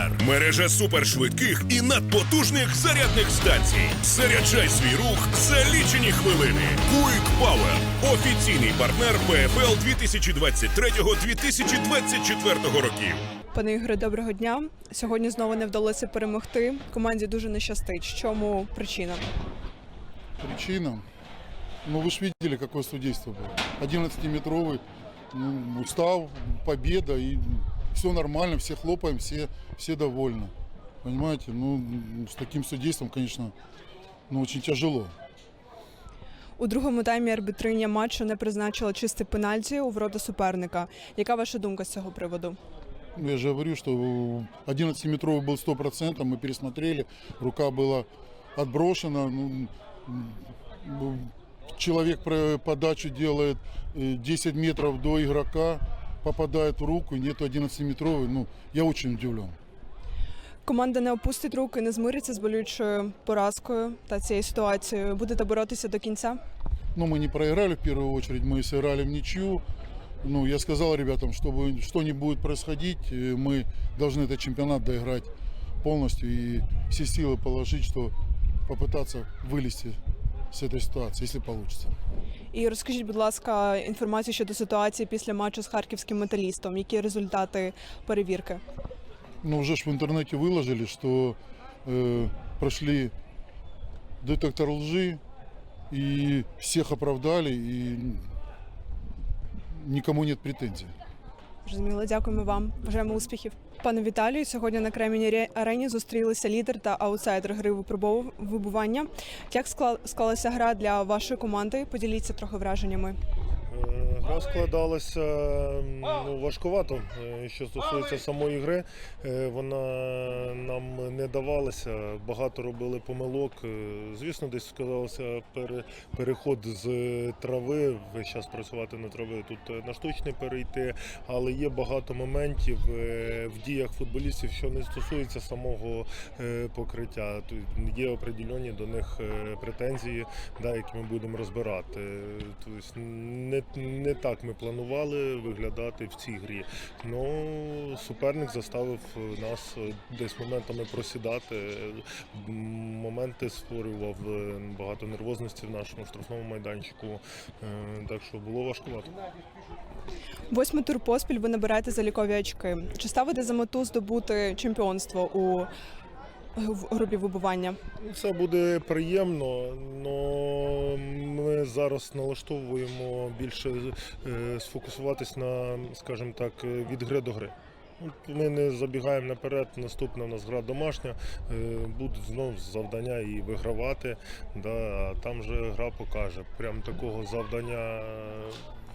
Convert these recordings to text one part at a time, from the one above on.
Партнер мережа супершвидких і надпотужних зарядних станцій. Заряджай свій рух за лічені хвилини. Quick Power – офіційний партнер ПФЛ 2023-2024 років. Пане Ігоре, доброго дня. Сьогодні знову не вдалося перемогти. Команді дуже не щастить. В чому причина? Причина? Ну, вы же видели, какое судейство было. 11-метровый ну, устав, победа, и все нормально, все хлопаем, все, все довольны. Понимаете? Ну, с таким судейством, конечно, ну, очень тяжело. У другому таймі арбітриня матчу не призначила чисте пенальті у ворота суперника. Яка ваша думка з цього приводу? Ну, Я же говорю, что 11-метровый был 100%, мы пересмотрели, рука была отброшена. ну, м, человек про- подачу делает э, 10 метров до игрока, попадает в руку, и нету 11-метровой. Ну, я очень удивлен. Команда не опустить руки, не змириться з болючою поразкою та цією ситуацією. Будете боротися до кінця? Но мы не проиграли в первую очередь, мы сыграли в ничью. Ну, я сказал ребятам, чтобы что не будет происходить, э, мы должны этот чемпионат доиграть полностью и все силы положить, что попытаться вылезти с этой ситуации, если получится. І розкажіть, будь ласка, інформацію щодо ситуації після матчу з харківським металістом. Які результати перевірки? Ну, вже ж в інтернеті виложили, що е, пройшли детектор лжи і всіх оправдали, і нікому нет претензий. Зрозуміло, дякуємо вам. Бажаємо успіхів. Пане Віталію, сьогодні на Креміній арені зустрілися лідер та аутсайдер гри вибування. Як скла- склалася гра для вашої команди? Поділіться трохи враженнями. Е, Гра складалася ну, важкувато. Е, Що стосується самої гри, е, вона нам не давалася. Багато робили помилок. Звісно, десь сказалося переход з трави. Весь час працювати на трави. Тут на штучний перейти, але є багато моментів в діях футболістів, що не стосується самого покриття. Тут є определені до них претензії, да, які ми будемо розбирати. Тобто не, не так ми планували виглядати в цій грі. Ну, суперник заставив нас е, десь моментами просідати. Моменти створював е, багато нервозності в нашому штрафному майданчику. Е, Так що було важкувато. Восьмий тур поспіль ви набираєте залікові очки. Чи ставите за мету здобути чемпіонство у в групі вибування? Це буде приємно, але ми зараз налаштовуємо більше е, сфокусуватись на, скажімо так, е, від гри до гри. Ми не забігаємо наперед, наступна у нас гра домашня, е, будуть знову завдання і вигравати. Да, там же гра покаже. Прям такого завдання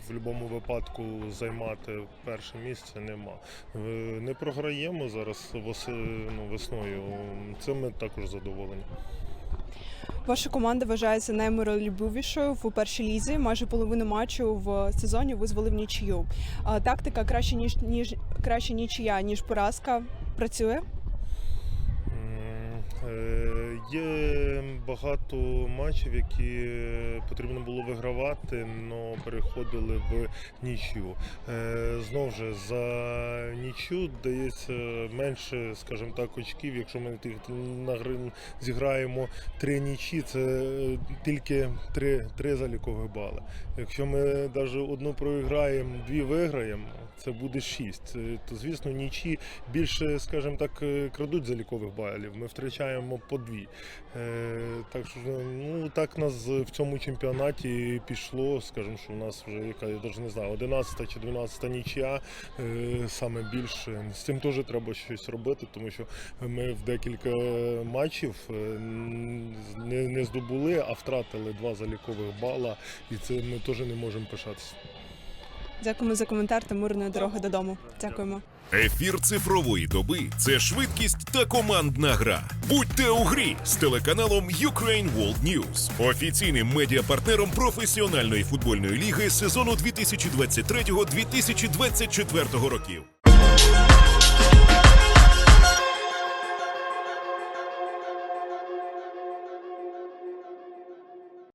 в будь-якому випадку займати перше місце нема. Не програємо зараз ну, весною. Цим ми також задоволені. Ваша команда вважається наймиролюбивішою в першій лізі. Майже половину матчу в сезоні визвали в нічию. Тактика краще ніж ніж краще нічия, ніж поразка. Працює. Е, Є багато матчів, які потрібно було вигравати, але переходили в нічю. Е, Знову ж за нічю дається менше, скажімо так, очків. Якщо ми тих на гри зіграємо три нічі, це е, тільки три, три залікових бали. Якщо ми навіть одну проіграємо, дві виграємо, це буде шість. Е, То звісно, нічі більше, скажімо так, е, крадуть залікових балів. Ми втрачаємо по дві. Е, Так що ну так нас в цьому чемпіонаті пішло. Скажімо, що у нас вже яка я навіть не знаю, 11 чи 12 нічия е, саме більше. З цим теж треба щось робити, тому що ми в декілька матчів не здобули, а втратили два залікових бала, і це ми теж не можемо пишатися. Дякуємо за коментар та мирної дороги додому. Дякуємо. Ефір цифрової доби це швидкість та командна гра. Будьте у грі з телеканалом Ukraine World News, офіційним медіапартнером професіональної футбольної ліги сезону 2023-2024 років.